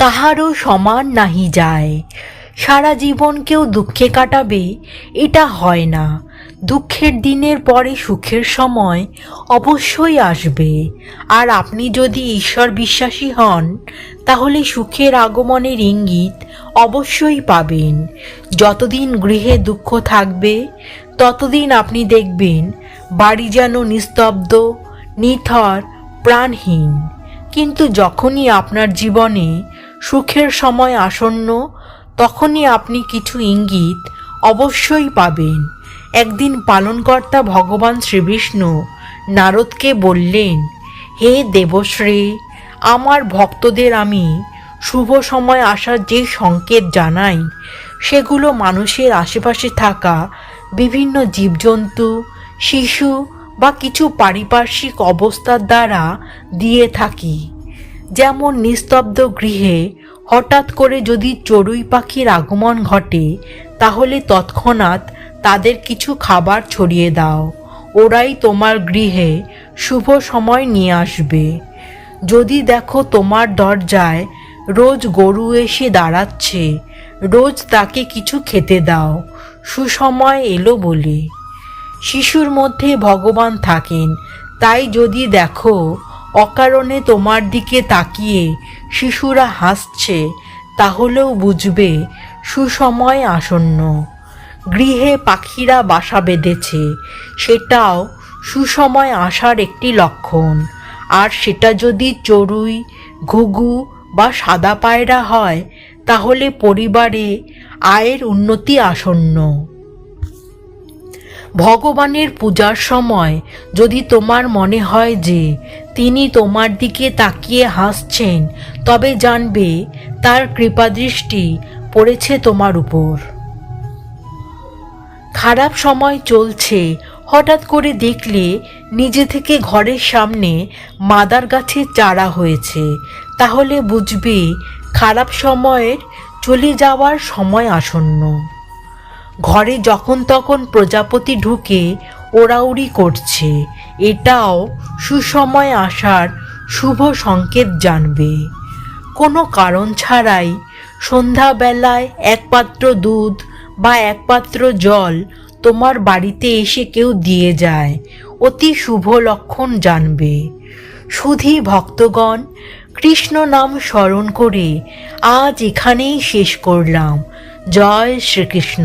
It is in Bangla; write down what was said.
কাহারও সমান নাহি যায়। সারা জীবন কেউ দুঃখে কাটাবে, এটা হয় না। দুঃখের দিনের পরে সুখের সময় অবশ্যই আসবে। আর আপনি যদি ঈশ্বর বিশ্বাসী হন, তাহলে সুখের আগমনের ইঙ্গিত অবশ্যই পাবেন। যতদিন গৃহে দুঃখ থাকবে, ততদিন আপনি দেখবেন বাড়ি যেন নিস্তব্ধ, নিথর, প্রাণহীন। কিন্তু যখনই আপনার জীবনে সুখের সময় আসন্ন, তখনই আপনি কিছু ইঙ্গিত অবশ্যই পাবেন। একদিন পালনকর্তা ভগবান শ্রীবিষ্ণু নারদকে বললেন, হে দেবশ্রী, আমার ভক্তদের আমি শুভ সময় আসার যে সংকেত জানাই, সেগুলো মানুষের আশেপাশে থাকা বিভিন্ন জীবজন্তু, শিশু বা কিছু পারিপার্শ্বিক অবস্থার দ্বারা দিয়ে থাকি। যেমন নিস্তব্ধ গৃহে হঠাৎ করে যদি চড়ুই পাখির আগমন ঘটে, তাহলে তৎক্ষণাৎ তাদের কিছু খাবার ছড়িয়ে দাও। ওরাই তোমার গৃহে শুভ সময় নিয়ে আসবে। যদি দেখো তোমার দরজায় রোজ গরু এসে দাঁড়াচ্ছে, রোজ তাকে কিছু খেতে দাও। সুসময় এলো বলে। শিশুর মধ্যে ভগবান থাকেন। তাই যদি দেখো অকারণে তোমার দিকে তাকিয়ে শিশুরা হাসছে, তাহলেও বুঝবে সুসময় আসন্ন। গৃহে পাখিরা বাসা বেঁধেছে, সেটাও সুসময় আসার একটি লক্ষণ। আর সেটা যদি চড়ুই, ঘুঘু বা সাদা পায়রা হয়, তাহলে পরিবারে আয়ের উন্নতি আসন্ন। ভগবানের পূজার সময়। যদি তোমার মনে হয় যে তিনি তোমার দিকে তাকিয়ে হাসছেন, তবে জানবে তার কৃপাদৃষ্টি পড়েছে তোমার উপর। খারাপ সময় চলছে, হঠাৎ করে দেখলে নিজে থেকে ঘরের সামনে মাদার গাছের চারা হয়েছে। তাহলে বুঝবে খারাপ সময়ের চলে যাওয়ার সময় আসন্ন। ঘরে যখন তখন প্রজাপতি ঢুকে ওড়াউড়ি করছে। এটাও সুসময় আসার শুভ সংকেত জানবে। কোনো কারণ ছাড়াই সন্ধ্যাবেলায় এক পাত্র দুধ বা এক পাত্র জল তোমার বাড়িতে এসে কেউ দিয়ে যায়। অতি শুভ লক্ষণ জানবে। সুধী ভক্তগণ, কৃষ্ণ নাম স্মরণ করে আজ এখানেই শেষ করলাম। জয় শ্রীকৃষ্ণ।